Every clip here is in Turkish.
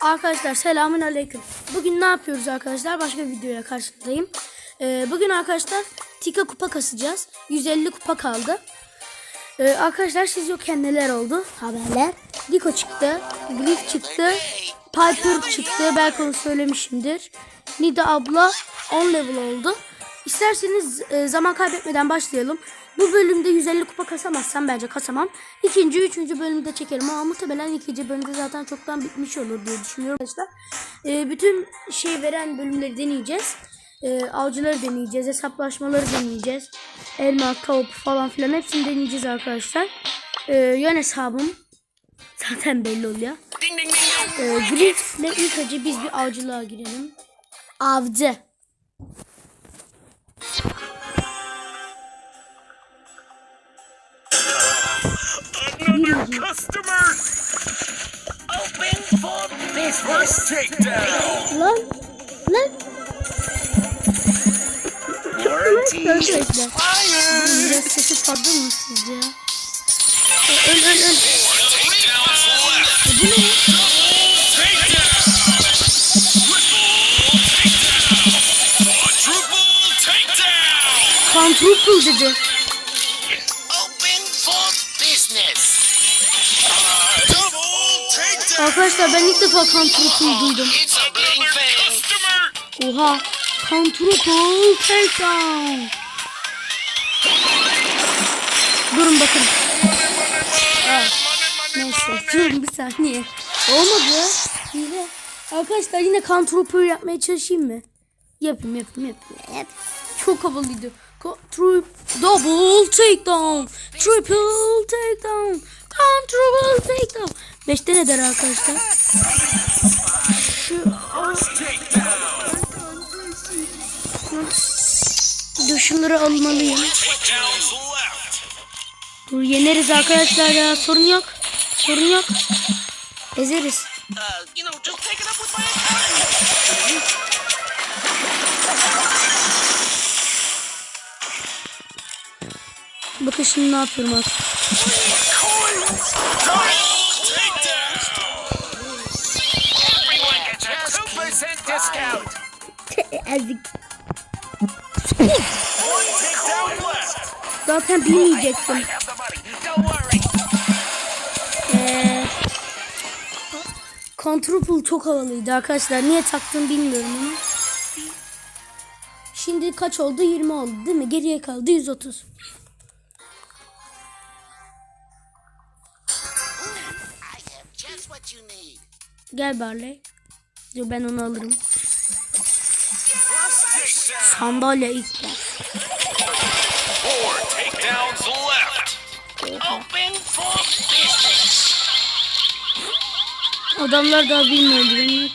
Arkadaşlar selamun aleyküm. Bugün ne yapıyoruz arkadaşlar? Başka bir videoya karşınızdayım. Ee, bugün arkadaşlar Tika kupa kasacağız. 150 kupa kaldı. Ee, arkadaşlar siz yokken neler oldu? Haberler. Diko çıktı. Griff çıktı. Piper çıktı. Belki onu söylemişimdir. Nida abla 10 level oldu. İsterseniz e, zaman kaybetmeden başlayalım. Bu bölümde 150 kupa kasamazsam bence kasamam. İkinci, üçüncü bölümde çekerim ama muhtemelen ikinci bölümde zaten çoktan bitmiş olur diye düşünüyorum arkadaşlar. E, bütün şey veren bölümleri deneyeceğiz. E, avcıları deneyeceğiz, hesaplaşmaları deneyeceğiz. Elma, tavuk falan filan hepsini deneyeceğiz arkadaşlar. E, yan hesabım zaten belli oluyor. E, Griff'le ilk önce biz bir avcılığa girelim. Avcı. Lan. Lan. Arkadaşlar. Biraz sesi fazla mı sizce? Öl öl öl. Bu ne? Triple takedown! Quadruple dedi. Arkadaşlar ben ilk defa quadruple duydum. Oha. Quadruple takedown. Durun bakın. Evet. Neyse durun bir saniye. Olmadı. Hile. Arkadaşlar yine quadruple yapmaya çalışayım mı? Yapayım yapayım yapayım. Yap. Çok havalıydı. Ko- Tri double takedown. Triple takedown. Quadruple takedown. Beşte ne der arkadaşlar? Şu! Dur şunları almalıyım. Dur yeneriz arkadaşlar ya. Sorun yok. Sorun yok. Ezeriz. Bakın şimdi ne yapıyorum artık. Coins! Double takedown! Everyone gets a 2% discount! Ezdik. One takedown left! Zaten bilmeyecektim. Ee, Quadruple çok havalıydı arkadaşlar. Niye taktım bilmiyorum ama. Şimdi kaç oldu? 20 oldu değil mi? Geriye kaldı 130. what you need. Gel Barley. Dur ben onu alırım. Sandalye ilk. Four takedowns left! Open for business! Adamlar daha bilmiyor bilmiyor.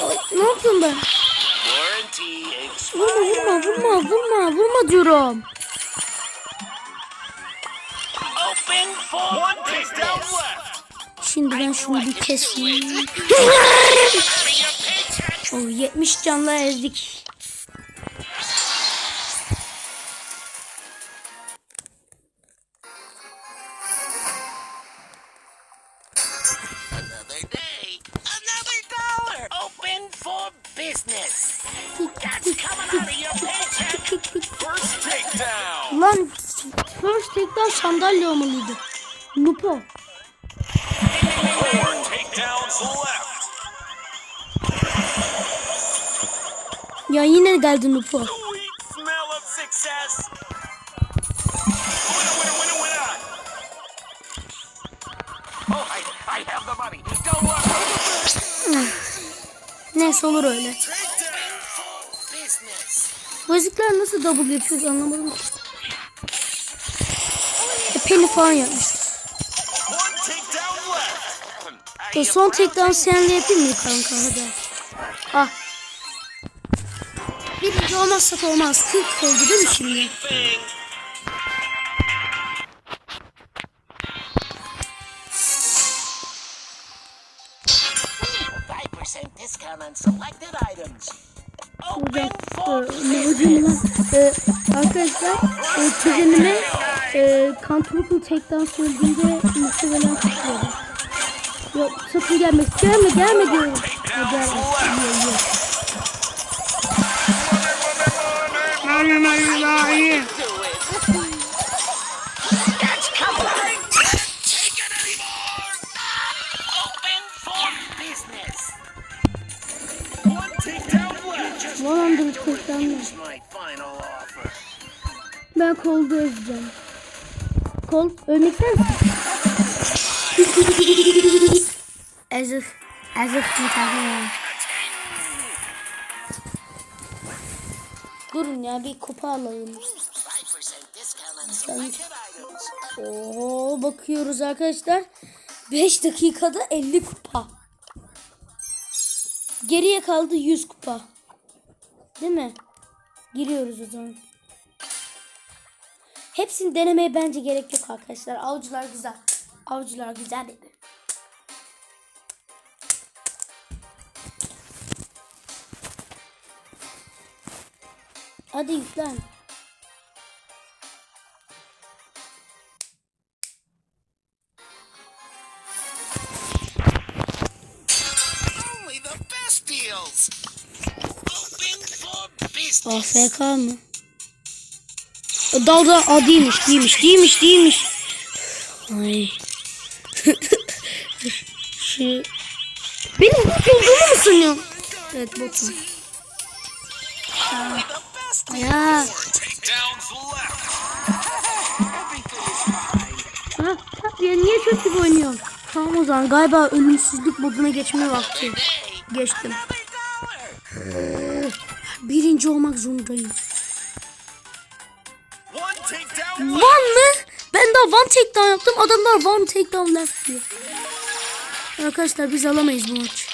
Ay, ne yapıyorum ben? Vurma vurma vurma vurma vurma diyorum. Şimdi ben şunu bir keseyim. Oh, 70 canla ezdik. Sandalye olmalıydı. Lupo. Ya yine geldi Lupo. Neyse olur öyle. Ezikler nasıl double yapıyor anlamadım ki. Penny falan yapmıştır. E, son takedown senle yapayım mı kanka hadi. Ah. Birinci olmazsak olmaz. 40 oldu değil mi şimdi? Discount on selected items. Hocam for e, arkadaşlar e, kuzenime e, Kantruk'un takedown söylediğinde muhtemelen tutuyordu. Yok sakın gelme. Gelme gelme diyorum. Ha, gelme. Yiyor, yiyor. Do it. 140'dan Ben kolda öleceğim. Kol ölmek ister misin? Ezif. Ezif gitarım. Durun ya bir kupa alalım. Oo bakıyoruz arkadaşlar. 5 dakikada 50 kupa. Geriye kaldı 100 kupa. Değil mi? Giriyoruz o zaman. Hepsini denemeye bence gerek yok arkadaşlar. Avcılar güzel. Avcılar güzel dedi. Hadi yüklen. AFK mı? Dalda a değilmiş, değilmiş, değilmiş, değilmiş. Ay. Şu... Benim bot olduğumu mu sanıyorsun? Evet botum. Ya. Ha, ya niye çok gibi oynuyorsun? Tamam o zaman galiba ölümsüzlük moduna geçme vakti. Geçtim. Birinci olmak zorundayım. One mı? Ben daha one takedown yaptım. Adamlar one takedown left diyor. Arkadaşlar biz alamayız bu maç.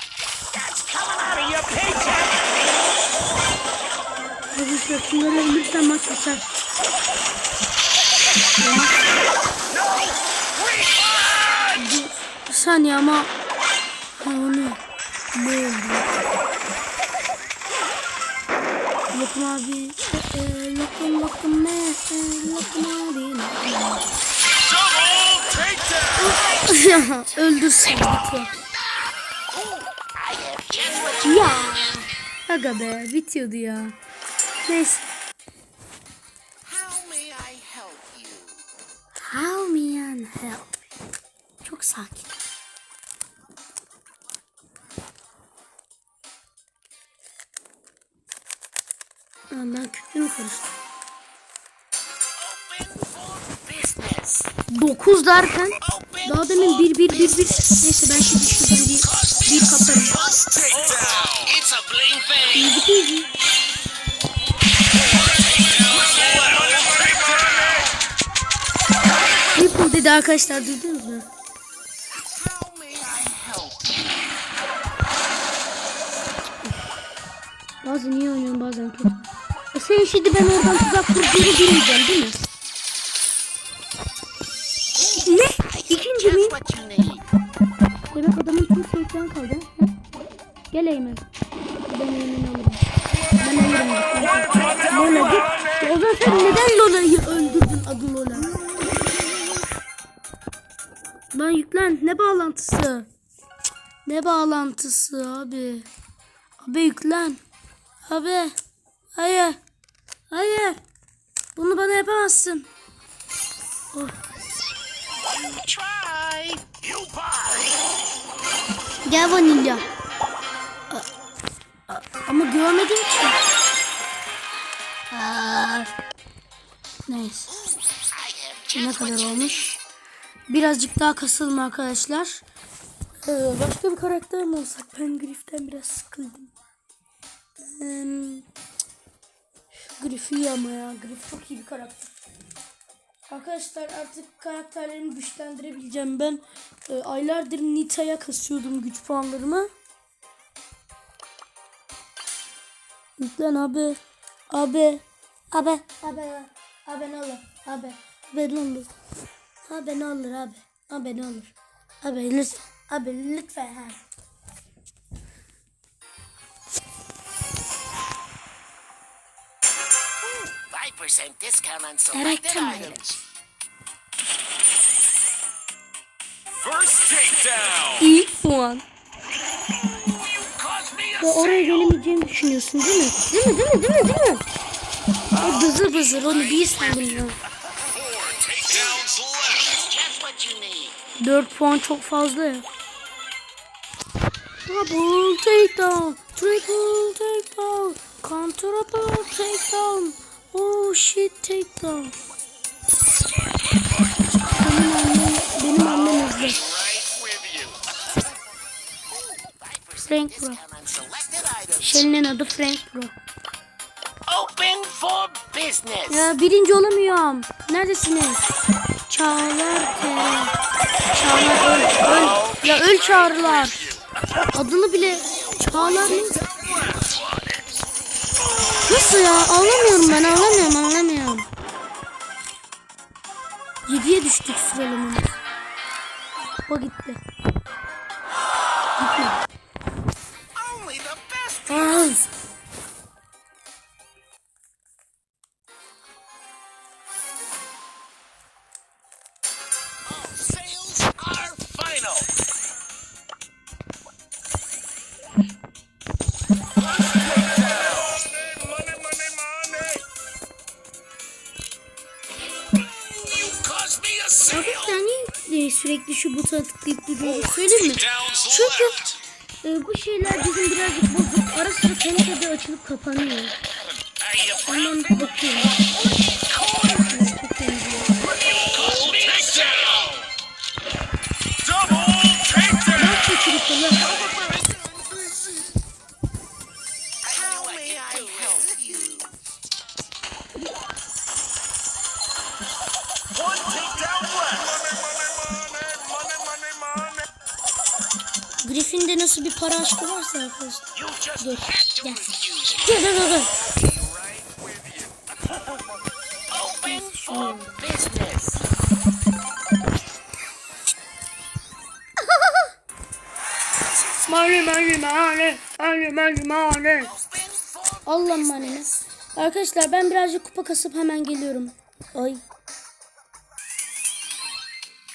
Arkadaşlar şunları ölürsen maç biter. Bir saniye ama ha onu ne oldu? Lokum abi e, lokum lokum ne e, lokum abi öldürsün lütfen. Ya aga be bitiyordu ya. Neyse. Ben küpümü karıştırdım. Open for business. 9 derken daha demin 1 1 1 1 neyse ben şimdi şuradan bir bir kaparım. Easy peasy. Triple dedi arkadaşlar duydunuz mu? Bazen iyi oynuyorum bazen kötü. Sen şimdi ben oradan tuzak kurduğunu bilmeyeceğim değil mi? Ne? İkinci mi? Demek adamın tüm seyircan kaldı. Hı? Gel Eymen. Ben Eymen'i alırım. Ben alırım. Lola git. O zaman sen neden Lola'yı öldürdün adı Lola? Lan yüklen. Ne bağlantısı? Ne bağlantısı abi? Abi yüklen. Abi. Hayır. Hayır. Bunu bana yapamazsın. Oh. Gel vanilya. Ama görmedim ki. Aa, Neyse. Ne kadar olmuş? Birazcık daha kasılma arkadaşlar. Ee, başka bir karakter mi olsak? Ben Griff'ten biraz sıkıldım. Hmm. Griff iyi ama ya. Griff çok iyi bir karakter. Arkadaşlar artık karakterlerimi güçlendirebileceğim. Ben e, aylardır Nita'ya kasıyordum güç puanlarımı. Lütfen abi. Abi. Abi. Abi. Abi ne olur. Abi. Abi ne olur. Abi ne olur abi. Abi ne olur. Abi lütfen. Abi lütfen. Ha. Percent discount on selected Erektim items. First takedown. İlk puan. Ya oraya gelemeyeceğimi düşünüyorsun değil mi? Değil mi? Değil mi? Değil mi? Değil mi? O bızır bızır onu bir sandım ya. four takedowns left. Just what you need. 4 puan çok fazla ya. Double takedown, triple takedown, counterable takedown, oh shit takedown. Benim annem, benim annem hızlı. Frank Bro. Shelly'nin adı Frank Bro. Open for business. Ya birinci olamıyorum. Neredesiniz? Çağlar Tere. Çağlar öl, öl. Ya öl çağrılar. Adını bile Çağlar ne? Nasıl ya? Anlamıyorum ben anlamıyorum anlamıyorum. 7'ye düştük sıralamamız. O gitti. Gitme. Only the best. Sürekli şu butona tıklayıp duruyoruz söyleyeyim mi? Çünkü e, bu şeyler bizim birazcık bozuk. Ara sıra kendi de açılıp kapanıyor. Ondan proud? bakıyorum. Çok benziyor. Nasıl bir para aşkı varsa arkadaşlar. Dur. Gel. Gel gel gel. Mali mali mali. Mali mali mali. Allah manini. Arkadaşlar ben birazcık kupa kasıp hemen geliyorum. Ay.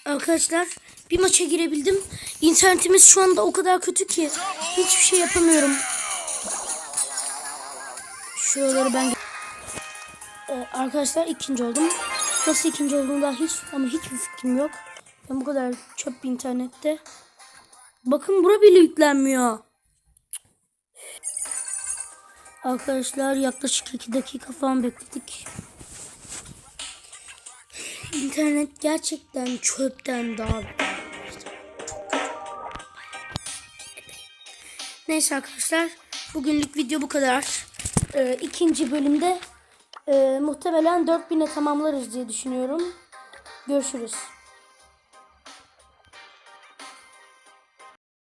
Arkadaşlar bir maça girebildim. İnternetimiz şu anda o kadar kötü ki hiçbir şey yapamıyorum. Şuraları ben Ee, arkadaşlar ikinci oldum. Nasıl ikinci olduğum daha hiç ama hiçbir fikrim yok. Ben bu kadar çöp bir internette. Bakın bura bile yüklenmiyor. Arkadaşlar yaklaşık 2 dakika falan bekledik. İnternet gerçekten çöpten daha Neyse arkadaşlar bugünlük video bu kadar. Ee, ikinci bölümde e, muhtemelen 4000'e tamamlarız diye düşünüyorum. Görüşürüz.